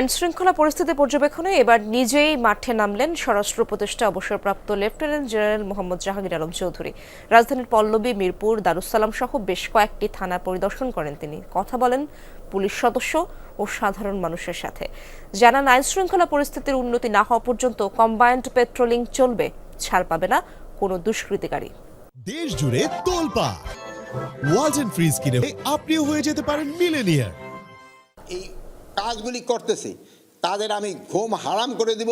আইন শৃঙ্খলা পরিস্থিতি পর্যবেক্ষণে এবার নিজেই মাঠে নামলেন স্বরাষ্ট্র উপদেষ্টা অবসরপ্রাপ্ত লেফটেন্যান্ট জেনারেল মোহাম্মদ জাহাঙ্গীর আলম চৌধুরী। রাজধানীর পল্লবী মিরপুর দারুসালাম সহ বেশ কয়েকটি থানা পরিদর্শন করেন তিনি। কথা বলেন পুলিশ সদস্য ও সাধারণ মানুষের সাথে। জানান আইন শৃঙ্খলা পরিস্থিতির উন্নতি না হওয়া পর্যন্ত কম্বাইন্ড পেট্রোলিং চলবে ছাড় পাবে না কোনো দুষ্কৃতিকারী। দেশ জুড়ে তোলপা ওয়ালটন ফ্রিজ কিনে আপনিও হয়ে যেতে পারেন মিলেনিয়ার এই কাজগুলি করতেছে তাদের আমি ঘুম হারাম করে দিব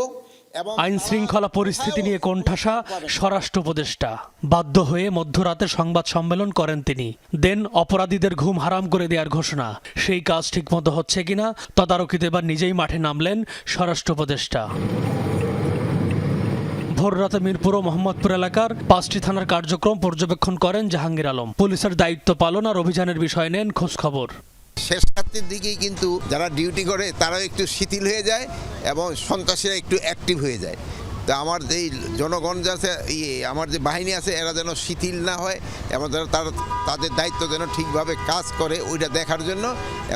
এবং আইন শৃঙ্খলা পরিস্থিতি নিয়ে কোণঠাসা স্বরাষ্ট্র উপদেষ্টা। বাধ্য হয়ে মধ্যরাতে সংবাদ সম্মেলন করেন তিনি। দেন অপরাধীদের ঘুম হারাম করে দেওয়ার ঘোষণা। সেই কাজ ঠিকমতো হচ্ছে কিনা তদারকিতে এবার নিজেই মাঠে নামলেন স্বরাষ্ট্র উপদেষ্টা। ভোররাতে মিরপুর ও মোহাম্মদপুর এলাকার পাঁচটি থানার কার্যক্রম পর্যবেক্ষণ করেন জাহাঙ্গীর আলম। পুলিশের দায়িত্ব পালন আর অভিযানের বিষয় নেন খোঁজখবর। শেষ রাত্রির দিকেই কিন্তু যারা ডিউটি করে, তারাও একটু শিথিল হয়ে যায় এবং সন্ত্রাসীরা একটু অ্যাক্টিভ হয়ে যায়। তো আমার যেই জনগণ যে আছে ইয়ে আমার যে বাহিনী আছে, এরা যেন শিথিল না হয় এবং যেন তারা, তাদের দায়িত্ব যেন ঠিকভাবে কাজ করে ওইটা দেখার জন্য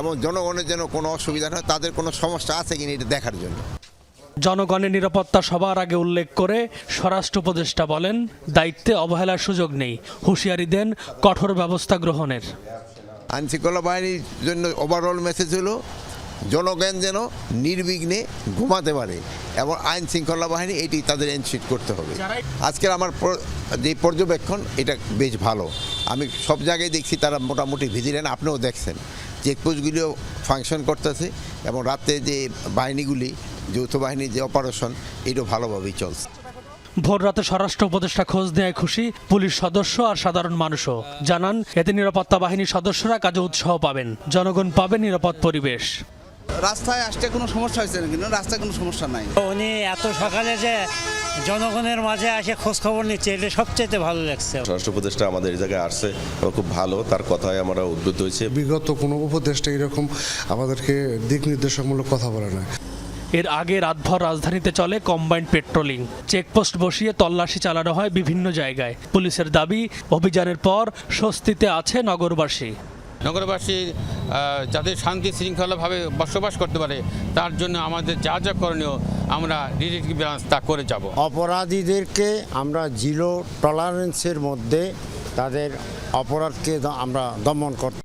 এবং জনগণের যেন কোনো অসুবিধা না হয়, তাদের কোনো সমস্যা আছে কিনা এটা দেখার জন্য। জনগণের নিরাপত্তা সবার আগে উল্লেখ করে স্বরাষ্ট্র উপদেষ্টা বলেন, দায়িত্বে অবহেলার সুযোগ নেই, হুঁশিয়ারি দেন কঠোর ব্যবস্থা গ্রহণের। আইনশৃঙ্খলা বাহিনীর জন্য ওভারঅল মেসেজ হলো জনগণ যেন নির্বিঘ্নে ঘুমাতে পারে এবং আইন শৃঙ্খলা বাহিনী এটি তাদের এনশিট করতে হবে। আজকের আমার যে পর্যবেক্ষণ এটা বেশ ভালো। আমি সব জায়গায় দেখছি তারা মোটামুটি ভিজিলেন আপনিও দেখছেন। চেকপোস্টগুলিও ফাংশন করতেছে এবং রাতে যে বাহিনীগুলি যৌথ বাহিনীর যে অপারেশন এটাও ভালোভাবেই চলছে। ভোর রাতে স্বরাষ্ট্র উপদেষ্টা খোঁজ নেয় খুশি পুলিশ সদস্য আর সাধারণ মানুষও। জানান এতে নিরাপত্তা বাহিনীর সদস্যরা কাজে উৎসাহ পাবেন। জনগণ পাবে নিরাপদ পরিবেশ। রাস্তায় আসতে কোনো সমস্যা হয়েছে না কিন্তু রাস্তায় কোনো সমস্যা নাই। উনি এত সকালে যে জনগণের মাঝে আসে খোঁজ খবর নিচ্ছে এটা সবচেয়ে ভালো লাগছে। স্বরাষ্ট্র উপদেষ্টা আমাদের এই জায়গায় আসছে এবং খুব ভালো তার কথায় আমরা উদ্বুদ্ধ হয়েছে। বিগত কোনো উপদেষ্টা এরকম আমাদেরকে দিক নির্দেশমূলক কথা বলে না। এর আগে রাতভর রাজধানীতে চলে কম্বাইন্ড পেট্রোলিং। চেকপোস্ট বসিয়ে তল্লাশি চালানো হয় বিভিন্ন জায়গায়। পুলিশের দাবি অভিযানের পর স্বস্তিতে আছে নগরবাসী। নগরবাসী যাতে শান্তি শৃঙ্খলাভাবে বসবাস করতে পারে তার জন্য আমাদের যা যা করণীয় আমরা ডিটেকটিভ ব্রাঞ্চ তা করে যাব। অপরাধীদেরকে আমরা জিরো টলারেন্সের মধ্যে তাদের অপরাধকে আমরা দমন করতে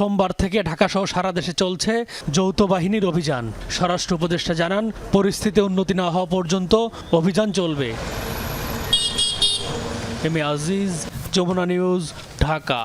সোমবার থেকে ঢাকা সহ সারা দেশে চলছে যৌথ বাহিনীর অভিযান। স্বরাষ্ট্র উপদেষ্টা জানান, পরিস্থিতি উন্নতি না হওয়া পর্যন্ত অভিযান চলবে। M A Aziz, Jamuna News, Dhaka.